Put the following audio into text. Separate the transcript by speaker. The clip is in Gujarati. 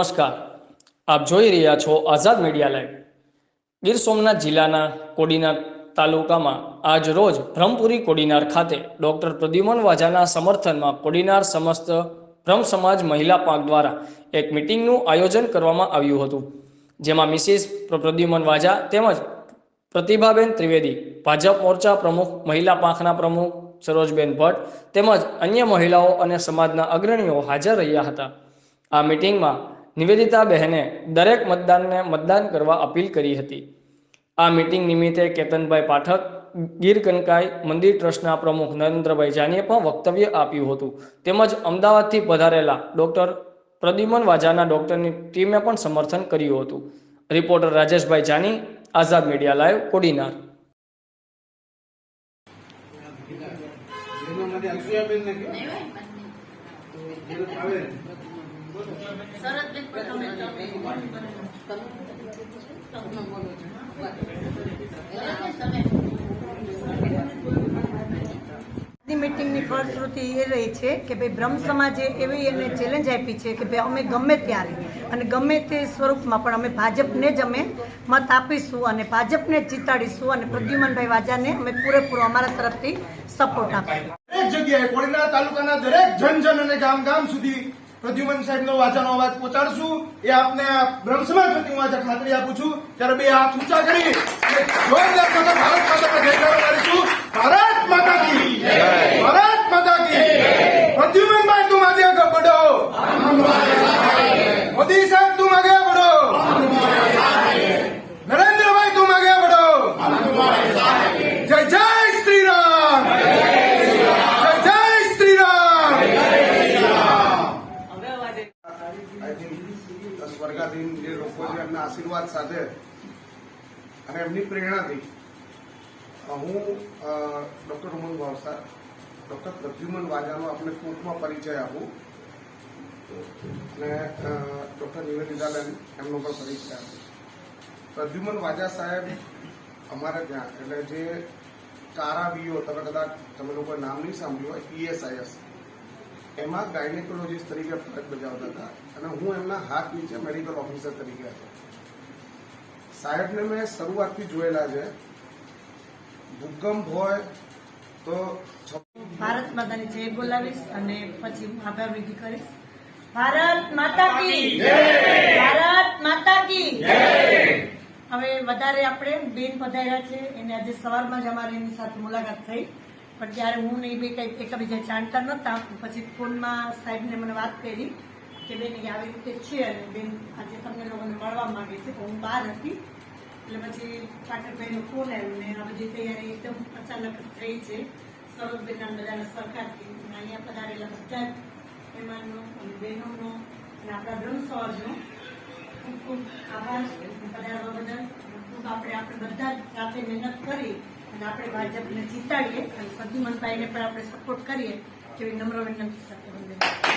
Speaker 1: નમસ્કાર. આપ જોઈ રહ્યા છો આઝાદ મીડિયા લાઈવ. ગીર સોમનાથ જિલ્લાના કોડીનાર તાલુકામાં આજ રોજ બ્રહ્મપુરી કોડીનાર ખાતે ડોક્ટર પ્રદ્યુમન વાજાના સમર્થનમાં કોડીનાર સમસ્ત બ્રહ્મ સમાજ મહિલા પાંખ દ્વારા એક મિટિંગનું આયોજન કરવામાં આવ્યું હતું, જેમાં મિસિસ પ્રદ્યુમન વાજા તેમજ પ્રતિભાબેન ત્રિવેદી, ભાજપ મોરચા પ્રમુખ, મહિલા પાંખના પ્રમુખ સરોજબેન ભટ્ટ તેમજ અન્ય મહિલાઓ અને સમાજના અગ્રણીઓ હાજર રહ્યા હતા. આ મિટિંગમાં નિવેદિતા બહેને દરેક મતદાનને મતદાન કરવા અપીલ કરી હતી. આ મિટિંગ નિમિત્તે કેતનભાઈ પાઠક ગીર કનકાઈ મંદિર ટ્રસ્ટના પ્રમુખ નરેન્દ્રભાઈ જાનીએ પણ વક્તવ્ય આપ્યું હતું. તેમજ અમદાવાદથી પધારેલા ડોક્ટર પ્રદ્યુમન વાજાના ડોક્ટરની ટીમે પણ સમર્થન કર્યું હતું. Reporter Rajeshbhai Jani Azad media live Kodinar.
Speaker 2: આવે.
Speaker 3: મિટિંગની ફળશ્રુતિ એ રહી છે કે ભાઈ બ્રહ્મ સમાજે એવી એને ચેલેન્જ આપી છે કે ભાઈ અમે ગમે ત્યારે અને ગમે તે સ્વરૂપમાં પણ અમે ભાજપને જ અમે મત આપીશું અને ભાજપને જ જીતાડીશું અને પ્રદ્યુમનભાઈ વાજાને અમે પૂરેપૂરો અમારા તરફથી સપોર્ટ આપીશું.
Speaker 2: દરેક જગ્યાએ કોડીનાર તાલુકાના દરેક જન જન અને ગામ ગામ સુધી પ્રદ્યુમન સાહેબનો વાચાનો અવાજ પહોંચાડશું. એ આપને બ્રહ્મ સમાજ હું આજે ખાતરી આપું છું. ત્યારે બે હાથ ઊંચા કરી ભારત માતા પર કરીશું. ભારત માતા ભારત થિંક જે લોકો છે એમના આશીર્વાદ સાથે અને એમની પ્રેરણાથી હું ડોક્ટર ઉમંગ ભાવસા ડોક્ટર પ્રદ્યુમન વાજાનો આપણે ટૂંકમાં પરિચય આપું. અને ડોક્ટર નિવેદિતાબેન, એમનો પણ પરિચય આપું. પ્રદ્યુમન વાજા સાહેબ અમારે ત્યાં, એટલે જે કારાબીઓ તમે કદાચ તમે લોકોએ નામ નહીં સાંભળ્યું હોય પીએસઆઈએસ એમાં ગાયનેકોલોજીસ્ટ તરીકે ફરજ બજાવતા હતા અને હું એમના હાથ નીચે મેડિકલ ઓફિસર તરીકે હતો. સાહેબને મેં શરૂઆતથી જોયેલા છે. ભૂકંપ હોય તો
Speaker 3: ભારત માતાની જય બોલાવીશ અને પછી હું આભાર વિધિ કરીશ. ભારત માતા કી ભારત માતા કી હવે વધારે આપણે બેન પધાર્યા છે. એને આજે સવારમાં જ અમારે એની સાથે મુલાકાત થઈ. પણ જ્યારે હું નહીં બે કઈ એકબીજા જાણતા નહોતા, પછી ફોનમાં સાહેબને મને વાત કરી કે બેન આવી રીતે છે અને બેન આજે તમને લોકોને મળવા માંગે છે હું બહાર હતી. એટલે પછી પાઠકભાઈનો ફોન આવ્યો ને આ બધી તૈયારી એકદમ અચાનક થઈ છે. સરોજબેનના બધાના સરકારથી અહીંયા પધારેલા બધા જ મહેમાનનો અને બહેનોનો અને આપણા બ્રહ્મ ખૂબ ખૂબ આભાર. પધારવા બદલ ખૂબ આપણે આપણે બધા જ સાથે મહેનત કરી અને આપણે ભાજપને જીતાડીએ અને પ્રદ્યુમનભાઈને પણ આપણે સપોર્ટ કરીએ જેવી નમ્ર વિનંતી સાથે